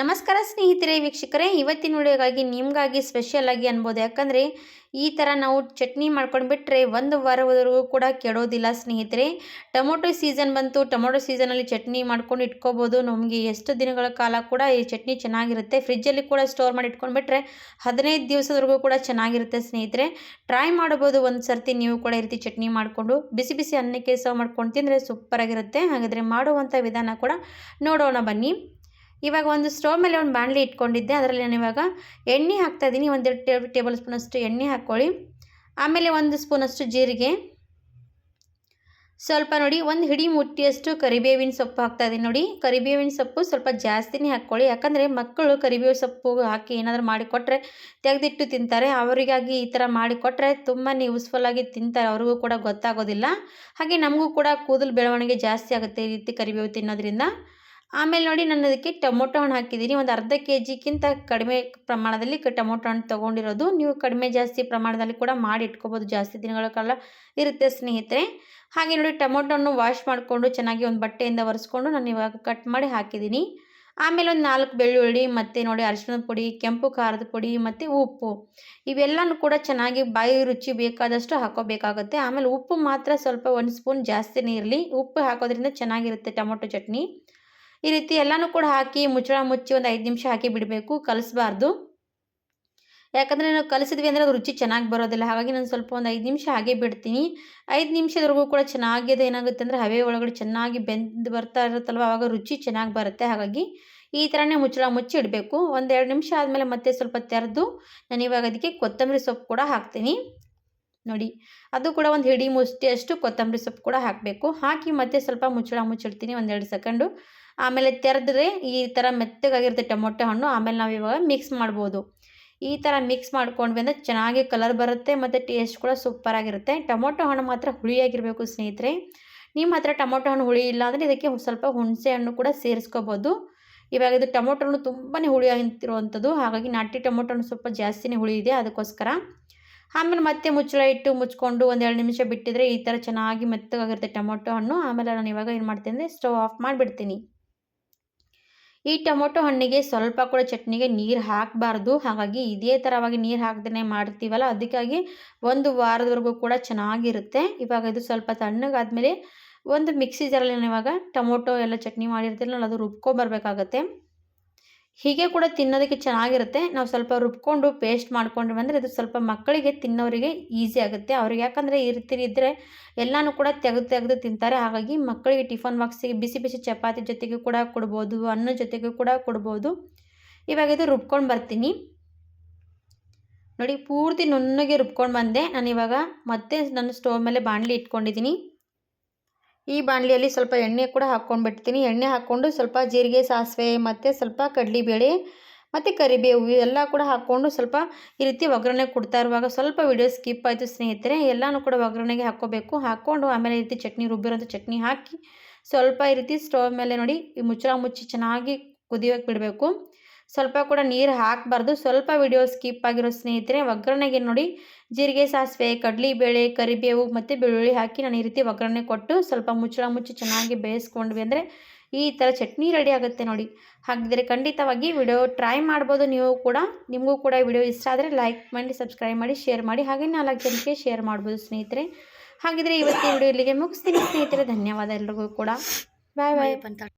ನಮಸ್ಕಾರ ಸ್ನೇಹಿತರೆ ವೀಕ್ಷಕರೇ, ಇವತ್ತಿನ ವಿಡಿಯೋಗಾಗಿ ನಿಮಗಾಗಿ ಸ್ಪೆಷಲ್ ಆಗಿ ಅನ್ಬೋದು. ಯಾಕಂದರೆ ಈ ಥರ ನಾವು ಚಟ್ನಿ ಮಾಡ್ಕೊಂಡು ಬಿಟ್ಟರೆ ಒಂದು ವಾರವರೆಗೂ ಕೂಡ ಕೆಡೋದಿಲ್ಲ ಸ್ನೇಹಿತರೆ. ಟೊಮೊಟೊ ಸೀಸನ್ ಬಂತು, ಟೊಮೊಟೊ ಸೀಸನಲ್ಲಿ ಚಟ್ನಿ ಮಾಡ್ಕೊಂಡು ಇಟ್ಕೋಬೋದು. ನಮಗೆ ಎಷ್ಟು ದಿನಗಳ ಕಾಲ ಕೂಡ ಈ ಚಟ್ನಿ ಚೆನ್ನಾಗಿರುತ್ತೆ. ಫ್ರಿಜ್ಜಲ್ಲಿ ಕೂಡ ಸ್ಟೋರ್ ಮಾಡಿ ಇಟ್ಕೊಂಡ್ಬಿಟ್ರೆ ಹದಿನೈದು ದಿವಸದವರೆಗೂ ಕೂಡ ಚೆನ್ನಾಗಿರುತ್ತೆ ಸ್ನೇಹಿತರೆ. ಟ್ರೈ ಮಾಡ್ಬೋದು ಒಂದು ಸರ್ತಿ ನೀವು ಕೂಡ ಈ ರೀತಿ ಚಟ್ನಿ ಮಾಡಿಕೊಂಡು. ಬಿಸಿ ಬಿಸಿ ಅನ್ನಕ್ಕೆ ಸರ್ವ್ ಮಾಡ್ಕೊಂಡು ತಿಂದರೆ ಸೂಪರಾಗಿರುತ್ತೆ ಹಾಗಾದರೆ ಮಾಡುವಂಥ ವಿಧಾನ ಕೂಡ ನೋಡೋಣ ಬನ್ನಿ. ಇವಾಗ ಒಂದು ಸ್ಟೋವ್ ಮೇಲೆ ಒಂದು ಬಾಣಲಿ ಇಟ್ಕೊಂಡಿದ್ದೆ. ಅದರಲ್ಲಿ ನಾನು ಇವಾಗ ಎಣ್ಣೆ ಹಾಕ್ತಾಯಿದ್ದೀನಿ ಒಂದೆರಡು ಟೇಬಲ್ ಟೇಬಲ್ ಸ್ಪೂನಷ್ಟು ಎಣ್ಣೆ ಹಾಕ್ಕೊಳ್ಳಿ. ಆಮೇಲೆ ಒಂದು ಸ್ಪೂನಷ್ಟು ಜೀರಿಗೆ. ಸ್ವಲ್ಪ ನೋಡಿ, ಒಂದು ಹಿಡಿ ಮುಟ್ಟಿಯಷ್ಟು ಕರಿಬೇವಿನ ಸೊಪ್ಪು ಹಾಕ್ತಾಯಿದ್ದೀನಿ ನೋಡಿ. ಕರಿಬೇವಿನ ಸೊಪ್ಪು ಸ್ವಲ್ಪ ಜಾಸ್ತಿನೇ ಹಾಕ್ಕೊಳ್ಳಿ. ಯಾಕಂದರೆ ಮಕ್ಕಳು ಕರಿಬೇವು ಸೊಪ್ಪು ಹಾಕಿ ಏನಾದರೂ ಮಾಡಿಕೊಟ್ರೆ ತೆಗೆದಿಟ್ಟು ತಿಂತಾರೆ. ಅವರಿಗಾಗಿ ಈ ಥರ ಮಾಡಿಕೊಟ್ರೆ ತುಂಬಾ ಯೂಸ್ಫುಲ್ಲಾಗಿ ತಿಂತಾರೆ. ಅವ್ರಿಗೂ ಕೂಡ ಗೊತ್ತಾಗೋದಿಲ್ಲ. ಹಾಗೆ ನಮಗೂ ಕೂಡ ಕೂದಲು ಬೆಳವಣಿಗೆ ಜಾಸ್ತಿ ಆಗುತ್ತೆ ಈ ರೀತಿ ಕರಿಬೇವು ತಿನ್ನೋದ್ರಿಂದ. ಆಮೇಲೆ ನೋಡಿ ನಾನು ಅದಕ್ಕೆ ಟೊಮೊಟೊ ಹಣ್ಣು ಹಾಕಿದ್ದೀನಿ. ಒಂದು ಅರ್ಧ ಕೆ ಜಿಗಿಂತ ಕಡಿಮೆ ಪ್ರಮಾಣದಲ್ಲಿ ಟೊಮೊಟೊ ಹಣ್ಣು ತೊಗೊಂಡಿರೋದು. ನೀವು ಕಡಿಮೆ ಜಾಸ್ತಿ ಪ್ರಮಾಣದಲ್ಲಿ ಕೂಡ ಮಾಡಿ ಇಟ್ಕೋಬೋದು. ಜಾಸ್ತಿ ದಿನಗಳ ಕಾಲ ಇರುತ್ತೆ ಸ್ನೇಹಿತರೆ. ಹಾಗೆ ನೋಡಿ ಟೊಮೊಟೊ ಹಣ್ಣು ವಾಶ್ ಮಾಡಿಕೊಂಡು ಚೆನ್ನಾಗಿ ಒಂದು ಬಟ್ಟೆಯಿಂದ ಒರೆಸ್ಕೊಂಡು ನಾನು ಇವಾಗ ಕಟ್ ಮಾಡಿ ಹಾಕಿದ್ದೀನಿ. ಆಮೇಲೆ ಒಂದು ನಾಲ್ಕು ಬೆಳ್ಳುಳ್ಳಿ ಮತ್ತು ನೋಡಿ ಅರಿಶಿಣದ ಪುಡಿ, ಕೆಂಪು ಖಾರದ ಪುಡಿ ಮತ್ತು ಉಪ್ಪು. ಇವೆಲ್ಲನೂ ಕೂಡ ಚೆನ್ನಾಗಿ ಬಾಯಿ ರುಚಿ ಬೇಕಾದಷ್ಟು ಹಾಕೋಬೇಕಾಗುತ್ತೆ. ಆಮೇಲೆ ಉಪ್ಪು ಮಾತ್ರ ಸ್ವಲ್ಪ ಒಂದು ಸ್ಪೂನ್ ಜಾಸ್ತಿನೇ ಇರಲಿ. ಉಪ್ಪು ಹಾಕೋದ್ರಿಂದ ಚೆನ್ನಾಗಿರುತ್ತೆ ಟೊಮೊಟೊ ಚಟ್ನಿ. ಈ ರೀತಿ ಎಲ್ಲನೂ ಕೂಡ ಹಾಕಿ ಮುಚ್ಚಳ ಮುಚ್ಚಿ ಒಂದು ಐದು ನಿಮಿಷ ಹಾಕಿ ಬಿಡಬೇಕು, ಕಲಿಸ್ಬಾರ್ದು. ಯಾಕಂದರೆ ನಾವು ಕಲಿಸಿದ್ವಿ ಅಂದರೆ ಅದು ರುಚಿ ಚೆನ್ನಾಗಿ ಬರೋದಿಲ್ಲ. ಹಾಗಾಗಿ ನಾನು ಸ್ವಲ್ಪ ಒಂದು ಐದು ನಿಮಿಷ ಹಾಗೆ ಬಿಡ್ತೀನಿ. ಐದು ನಿಮಿಷದವರೆಗೂ ಕೂಡ ಚೆನ್ನಾಗಿದೆ ಏನಾಗುತ್ತೆ ಅಂದರೆ ಹವೆ ಒಳಗಡೆ ಚೆನ್ನಾಗಿ ಬೆಂದು ಬರ್ತಾ ಇರುತ್ತಲ್ವ ಆವಾಗ ರುಚಿ ಚೆನ್ನಾಗಿ ಬರುತ್ತೆ. ಹಾಗಾಗಿ ಈ ಥರನೇ ಮುಚ್ಚಳ ಮುಚ್ಚಿ ಇಡಬೇಕು. ಒಂದೆರಡು ನಿಮಿಷ ಆದಮೇಲೆ ಮತ್ತೆ ಸ್ವಲ್ಪ ತೆರೆದು ನಾನು ಇವಾಗ ಅದಕ್ಕೆ ಕೊತ್ತಂಬರಿ ಸೊಪ್ಪು ಕೂಡ ಹಾಕ್ತೀನಿ. ನೋಡಿ, ಅದು ಕೂಡ ಒಂದು ಹಿಡಿ ಮುಷ್ಟಿಯಷ್ಟು ಕೊತ್ತಂಬರಿ ಸೊಪ್ಪು ಕೂಡ ಹಾಕಬೇಕು. ಹಾಕಿ ಮತ್ತೆ ಸ್ವಲ್ಪ ಮುಚ್ಚಳ ಮುಚ್ಚಿಡ್ತೀನಿ ಒಂದೆರಡು ಸೆಕೆಂಡು. ಆಮೇಲೆ ತೆರೆದ್ರೆ ಈ ಥರ ಮೆತ್ತಗಾಗಿರುತ್ತೆ ಟೊಮೊಟೊ ಹಣ್ಣು, ಆಮೇಲೆ ನಾವು ಇವಾಗ ಮಿಕ್ಸ್ ಮಾಡ್ಬೋದು. ಈ ಥರ ಮಿಕ್ಸ್ ಮಾಡ್ಕೊಂಡ್ವಿ ಅಂದರೆ ಚೆನ್ನಾಗಿ ಕಲರ್ ಬರುತ್ತೆ ಮತ್ತು ಟೇಸ್ಟ್ ಕೂಡ ಸೂಪರಾಗಿರುತ್ತೆ ಟೊಮೊಟೊ ಹಣ್ಣು ಮಾತ್ರ ಹುಳಿಯಾಗಿರಬೇಕು ಸ್ನೇಹಿತರೆ. ನಿಮ್ಮ ಹತ್ರ ಟೊಮೊಟೊ ಹಣ್ಣು ಹುಳಿ ಇಲ್ಲ ಅಂದರೆ ಇದಕ್ಕೆ ಸ್ವಲ್ಪ ಹುಣಸೆ ಹಣ್ಣು ಕೂಡ ಸೇರಿಸ್ಕೋಬೋದು. ಇವಾಗ ಇದು ಟೊಮೊಟೊ ಹಣ್ಣು ತುಂಬಾ ಹುಳಿ ಆಗಿರುವಂಥದ್ದು, ಹಾಗಾಗಿ ನಾಟಿ ಟೊಮೊಟೊ ಹಣ್ಣು ಸ್ವಲ್ಪ ಜಾಸ್ತಿನೇ ಹುಳಿ ಇದೆ ಅದಕ್ಕೋಸ್ಕರ. ಆಮೇಲೆ ಮತ್ತೆ ಮುಚ್ಚಳ ಇಟ್ಟು ಮುಚ್ಕೊಂಡು ಒಂದು ಎರಡು ನಿಮಿಷ ಬಿಟ್ಟಿದ್ರೆ ಈ ಥರ ಚೆನ್ನಾಗಿ ಮೆತ್ತಗಾಗಿರುತ್ತೆ ಟೊಮೊಟೊ ಹಣ್ಣು. ಆಮೇಲೆ ನಾನು ಇವಾಗ ಏನು ಮಾಡ್ತೀನಿ ಅಂದರೆ ಸ್ಟವ್ ಆಫ್ ಮಾಡಿಬಿಡ್ತೀನಿ. ಈ ಟೊಮೊಟೊ ಹಣ್ಣಿಗೆ ಸ್ವಲ್ಪ ಕೂಡ ಚಟ್ನಿಗೆ ನೀರು ಹಾಕಬಾರ್ದು. ಹಾಗಾಗಿ ಇದೇ ಥರವಾಗಿ ನೀರು ಹಾಕ್ದೇ ಮಾಡ್ತೀವಲ್ಲ, ಅದಕ್ಕಾಗಿ ಒಂದು ವಾರದವರೆಗೂ ಕೂಡ ಚೆನ್ನಾಗಿರುತ್ತೆ. ಇವಾಗ ಇದು ಸ್ವಲ್ಪ ತಣ್ಣಗಾದ್ಮೇಲೆ ಒಂದು ಮಿಕ್ಸಿ ಜಾರಲ್ಲಿ ಇವಾಗ ಟೊಮೊಟೊ ಎಲ್ಲ ಚಟ್ನಿ ಮಾಡಿರ್ತೀರಲ್ಲ, ಅದು ರುಬ್ಕೊಬರ್ಬೇಕಾಗತ್ತೆ. ಹೀಗೆ ಕೂಡ ತಿನ್ನೋದಕ್ಕೆ ಚೆನ್ನಾಗಿರುತ್ತೆ. ನಾವು ಸ್ವಲ್ಪ ರುಬ್ಕೊಂಡು ಪೇಸ್ಟ್ ಮಾಡ್ಕೊಂಡ್ವಿ ಅಂದರೆ ಇದು ಸ್ವಲ್ಪ ಮಕ್ಕಳಿಗೆ ತಿನ್ನೋರಿಗೆ ಈಸಿ ಆಗುತ್ತೆ. ಅವ್ರಿಗೆ ಯಾಕಂದರೆ ಈ ರೀತಿ ಇದ್ದರೆ ಎಲ್ಲನೂ ಕೂಡ ತೆಗೆದು ತೆಗೆದು ತಿಂತಾರೆ. ಹಾಗಾಗಿ ಮಕ್ಕಳಿಗೆ ಟಿಫನ್ ಬಾಕ್ಸಿಗೆ ಬಿಸಿ ಬಿಸಿ ಚಪಾತಿ ಜೊತೆಗೆ ಕೂಡ ಕೊಡ್ಬೋದು ಅನ್ನ ಜೊತೆಗೆ ಕೂಡ ಕೊಡ್ಬೋದು. ಇವಾಗ ಇದು ರುಬ್ಕೊಂಡು ಬರ್ತೀನಿ. ನೋಡಿ ಪೂರ್ತಿ ನುಣ್ಣಗೆ ರುಬ್ಕೊಂಡು ಬಂದೆ. ನಾನು ಇವಾಗ ಮತ್ತೆ ನಾನು ಸ್ಟೋವ್ ಮೇಲೆ ಬಾಣಲಿ ಇಟ್ಕೊಂಡಿದ್ದೀನಿ. ಈ ಬಾಣಲಿಯಲ್ಲಿ ಸ್ವಲ್ಪ ಎಣ್ಣೆ ಕೂಡ ಹಾಕ್ಕೊಂಡು ಎಣ್ಣೆ ಹಾಕ್ಕೊಂಡು ಸ್ವಲ್ಪ ಜೀರಿಗೆ, ಸಾಸಿವೆ ಮತ್ತು ಸ್ವಲ್ಪ ಕಡಲೆಬೇಳೆ ಮತ್ತು ಕರಿಬೇವು ಎಲ್ಲ ಕೂಡ ಹಾಕ್ಕೊಂಡು ಸ್ವಲ್ಪ ಈ ರೀತಿ ಒಗ್ಗರಣೆ ಕೊಡ್ತಾ ಇರುವಾಗ ಸ್ವಲ್ಪ ವಿಡಿಯೋ ಸ್ಕಿಪ್ ಆಯಿತು ಸ್ನೇಹಿತರೆ, ಎಲ್ಲನೂ ಕೂಡ ಒಗ್ಗರಣೆಗೆ ಹಾಕ್ಕೋಬೇಕು. ಹಾಕ್ಕೊಂಡು ಆಮೇಲೆ ಈ ರೀತಿ ಚಟ್ನಿ, ರುಬ್ಬಿರೋಂಥ ಚಟ್ನಿ ಹಾಕಿ ಸ್ವಲ್ಪ ಈ ರೀತಿ ಸ್ಟವ್ ಮೇಲೆ ನೋಡಿ ಈ ಮುಚ್ಚಳ ಮುಚ್ಚಿ ಚೆನ್ನಾಗಿ ಕುದಿಯೋಕೆ ಬಿಡಬೇಕು. ಸ್ವಲ್ಪ ಕೂಡ ನೀರು ಹಾಕಬಾರ್ದು. ಸ್ವಲ್ಪ ವಿಡಿಯೋ ಸ್ಕಿಪ್ ಆಗಿರೋ ಸ್ನೇಹಿತರೆ, ಒಗ್ಗರಣೆಗೆ ನೋಡಿ. ಜೀರಿಗೆ, ಸಾಸಿವೆ ಬೇಳೆ, ಕರಿಬೇವು ಮತ್ತು ಬೆಳ್ಳುಳ್ಳಿ ಹಾಕಿ ನಾನು ಈ ರೀತಿ ಒಗ್ಗರಣೆ ಕೊಟ್ಟು ಸ್ವಲ್ಪ ಮುಚ್ಚಳ ಮುಚ್ಚಿ ಚೆನ್ನಾಗಿ ಬೇಯಿಸ್ಕೊಂಡ್ವಿ ಅಂದರೆ ಈ ಥರ ಚಟ್ನಿ ರೆಡಿ ಆಗುತ್ತೆ ನೋಡಿ. ಹಾಗಿದ್ರೆ ಖಂಡಿತವಾಗಿ ವಿಡಿಯೋ ಟ್ರೈ ಮಾಡ್ಬೋದು ನೀವು ಕೂಡ. ನಿಮಗೂ ಕೂಡ ವಿಡಿಯೋ ಇಷ್ಟ ಆದರೆ ಲೈಕ್ ಮಾಡಿ ಸಬ್ಸ್ಕ್ರೈಬ್ ಮಾಡಿ ಶೇರ್ ಮಾಡಿ, ಹಾಗೆ ನಾಲ್ಕು ಜನಕ್ಕೆ ಶೇರ್ ಮಾಡ್ಬೋದು ಸ್ನೇಹಿತರೆ. ಹಾಗಿದ್ರೆ ಇವತ್ತಿನ ವಿಡಿಯೋ ಇಲ್ಲಿಗೆ ಮುಗಿಸ್ತೀನಿ ಸ್ನೇಹಿತರೆ. ಧನ್ಯವಾದ ಎಲ್ರಿಗೂ ಕೂಡ. ಬಾಯ್ ಬಾಯ್